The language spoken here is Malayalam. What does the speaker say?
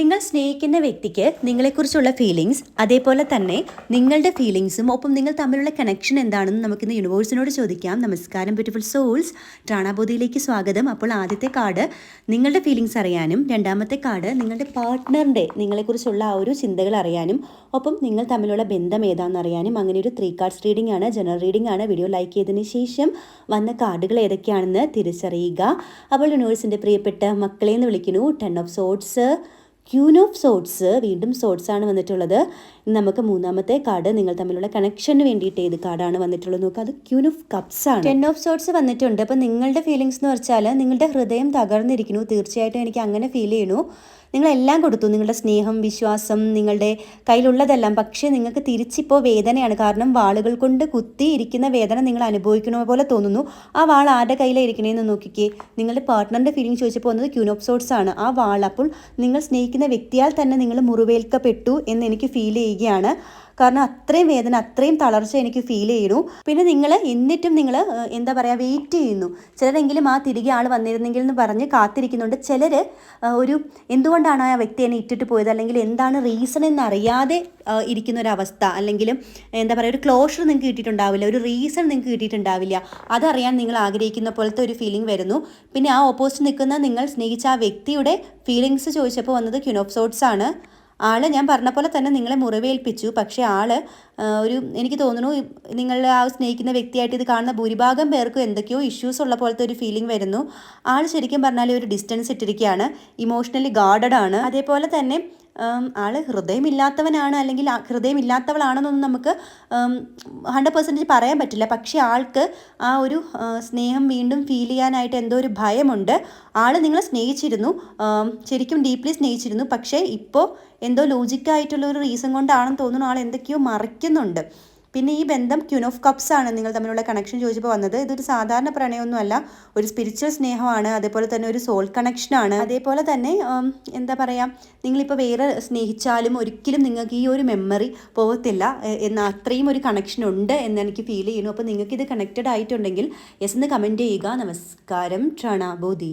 നിങ്ങൾ സ്നേഹിക്കുന്ന വ്യക്തിക്ക് നിങ്ങളെക്കുറിച്ചുള്ള ഫീലിങ്സ് അതേപോലെ തന്നെ നിങ്ങളുടെ ഫീലിങ്സും ഒപ്പം നിങ്ങൾ തമ്മിലുള്ള കണക്ഷൻ എന്താണെന്ന് നമുക്ക് ഇന്ന് യൂണിവേഴ്സിനോട് ചോദിക്കാം. നമസ്കാരം ബ്യൂട്ടിഫുൾ സോൾസ് ട്രാണാബോധിയിലേക്ക് സ്വാഗതം. അപ്പോൾ ആദ്യത്തെ കാർഡ് നിങ്ങളുടെ ഫീലിങ്സ് അറിയാനും രണ്ടാമത്തെ കാർഡ് നിങ്ങളുടെ പാർട്ട്ണറിന്റെ നിങ്ങളെക്കുറിച്ചുള്ള ആ ഒരു ചിന്തകൾ അറിയാനും ഒപ്പം നിങ്ങൾ തമ്മിലുള്ള ബന്ധം ഏതാണെന്ന് അറിയാനും അങ്ങനെ ഒരു ത്രീ കാർഡ്സ് റീഡിംഗ് ആണ് ജനറൽ റീഡിംഗ് ആണ്. വീഡിയോ ലൈക്ക് ചെയ്തതിന് ശേഷം വന്ന കാർഡുകൾ ഏതൊക്കെയാണെന്ന് തിരിച്ചറിയുക. അപ്പോൾ യൂണിവേഴ്സിന്റെ പ്രിയപ്പെട്ട മക്കളെ എന്ന് വിളിക്കുന്നു. Ten of swords queen of swords വീണ്ടും സോട്ട്സാണ് വന്നിട്ടുള്ളത്. നമുക്ക് മൂന്നാമത്തെ കാർഡ് നിങ്ങൾ തമ്മിലുള്ള കണക്ഷന് വേണ്ടിയിട്ട് ഏത് കാർഡാണ് വന്നിട്ടുള്ളത് നോക്കുക അത് ക്യൂൻ ഓഫ് കപ്സ് ആണ്. ടെൻ ഓഫ് സോട്ട്സ് വന്നിട്ടുണ്ട്. അപ്പം നിങ്ങളുടെ ഫീലിങ്സ് എന്ന് വെച്ചാൽ നിങ്ങളുടെ ഹൃദയം തകർന്നിരിക്കുന്നു. തീർച്ചയായിട്ടും എനിക്ക് അങ്ങനെ ഫീൽ ചെയ്യണു നിങ്ങളെല്ലാം കൊടുത്തു. നിങ്ങളുടെ സ്നേഹം വിശ്വാസം നിങ്ങളുടെ കയ്യിലുള്ളതെല്ലാം. പക്ഷേ നിങ്ങൾക്ക് തിരിച്ചിപ്പോൾ വേദനയാണ്. കാരണം വാളുകൾ കൊണ്ട് കുത്തിയിരിക്കുന്ന വേദന നിങ്ങൾ അനുഭവിക്കണ പോലെ തോന്നുന്നു. ആ വാൾ ആരുടെ കയ്യിലായിരിക്കണേന്ന് നോക്കിക്കേ. നിങ്ങളുടെ പാർട്ട്ണറിന്റെ ഫീലിംഗ് ചോദിച്ചപ്പോൾ വന്നത് ക്യൂനോപ്സോട്സ് ആണ്. ആ വാൾ അപ്പോൾ നിങ്ങൾ സ്നേഹിക്കുന്ന വ്യക്തിയാൽ തന്നെ നിങ്ങൾ മുറിവേൽക്കപ്പെട്ടു എന്ന് എനിക്ക് ഫീൽ ചെയ്യുകയാണ്. കാരണം അത്രയും വേദന അത്രയും തളർച്ച എനിക്ക് ഫീൽ ചെയ്യുന്നു. പിന്നെ നിങ്ങൾ എന്നിട്ടും നിങ്ങൾ എന്താ പറയുക വെയിറ്റ് ചെയ്യുന്നു. ചിലരെങ്കിലും ആ തിരികെ ആൾ വന്നിരുന്നെങ്കിൽ എന്ന് പറഞ്ഞ് കാത്തിരിക്കുന്നുണ്ട്. ചിലർ ഒരു എന്തുകൊണ്ടാണ് ആ വ്യക്തി എന്നെ ഇട്ടിട്ട് പോയത്? അല്ലെങ്കിൽ എന്താണ് റീസൺ എന്നറിയാതെ ഇരിക്കുന്ന ഒരു അവസ്ഥ അല്ലെങ്കിൽ എന്താ പറയുക ഒരു ക്ലോഷർ നിങ്ങൾക്ക് കിട്ടിയിട്ടുണ്ടാവില്ല ഒരു റീസൺ നിങ്ങൾക്ക് കിട്ടിയിട്ടുണ്ടാവില്ല. അതറിയാൻ നിങ്ങൾ ആഗ്രഹിക്കുന്ന പോലത്തെ ഒരു ഫീലിംഗ് വരുന്നു. പിന്നെ ആ ഓപ്പോസിറ്റ് നിൽക്കുന്ന നിങ്ങൾ സ്നേഹിച്ച ആ വ്യക്തിയുടെ ഫീലിങ്സ് ചോദിച്ചപ്പോൾ വന്നത് ക്യുനോപ്സോട്സ് ആണ്. ആൾ ഞാൻ പറഞ്ഞ പോലെ തന്നെ നിങ്ങളെ മുറിവേൽപ്പിച്ചു. പക്ഷേ ആൾ ഒരു എനിക്ക് തോന്നുന്നു നിങ്ങൾ ആ സ്നേഹിക്കുന്ന വ്യക്തിയായിട്ട് ഇത് കാണുന്ന ഭൂരിഭാഗം പേർക്കും എന്തൊക്കെയോ ഇഷ്യൂസ് ഉള്ള പോലത്തെ ഒരു ഫീലിംഗ് വരുന്നു. ആൾ ശരിക്കും പറഞ്ഞാൽ ഒരു ഡിസ്റ്റൻസ് ഇട്ടിരിക്കുകയാണ്. ഇമോഷണലി ഗാർഡഡ് ആണ്. അതേപോലെ തന്നെ ആൾ ഹൃദയമില്ലാത്തവനാണ് അല്ലെങ്കിൽ ഹൃദയമില്ലാത്തവളാണെന്നൊന്നും നമുക്ക് ഹൺഡ്രഡ് പെർസെന്റേജ് പറയാൻ പറ്റില്ല. പക്ഷേ ആൾക്ക് ആ ഒരു സ്നേഹം വീണ്ടും ഫീൽ ചെയ്യാനായിട്ട് എന്തോ ഒരു ഭയമുണ്ട്. ആൾ നിങ്ങളെ സ്നേഹിച്ചിരുന്നു ശരിക്കും ഡീപ്ലി സ്നേഹിച്ചിരുന്നു. പക്ഷേ ഇപ്പോൾ എന്തോ ലോജിക്കായിട്ടുള്ള ഒരു റീസൺ കൊണ്ടാണെന്ന് തോന്നുന്നു. ആൾ എന്തൊക്കെയോ മറിക്കുന്നുണ്ട്. പിന്നെ ഈ ബന്ധം ക്യൂൻ ഓഫ് കപ്സ് ആണ് നിങ്ങൾ തമ്മിലുള്ള കണക്ഷൻ ചോദിച്ചപ്പോൾ വന്നത്. ഇതൊരു സാധാരണ പ്രണയമൊന്നുമല്ല ഒരു സ്പിരിച്വൽ സ്നേഹമാണ് അതേപോലെ തന്നെ ഒരു സോൾ കണക്ഷനാണ് അതേപോലെ തന്നെ എന്താ പറയുക നിങ്ങളിപ്പോൾ വേറെ സ്നേഹിച്ചാലും ഒരിക്കലും നിങ്ങൾക്ക് ഈ ഒരു മെമ്മറി പോകത്തില്ല എന്ന അത്രയും ഒരു കണക്ഷൻ ഉണ്ട് എന്ന് എനിക്ക് ഫീൽ ചെയ്യുന്നു. അപ്പോൾ നിങ്ങൾക്ക് ഇത് കണക്റ്റഡ് ആയിട്ടുണ്ടെങ്കിൽ യെസ് എന്ന് കമന്റ് ചെയ്യുക. നമസ്കാരം ട്രണാബോധി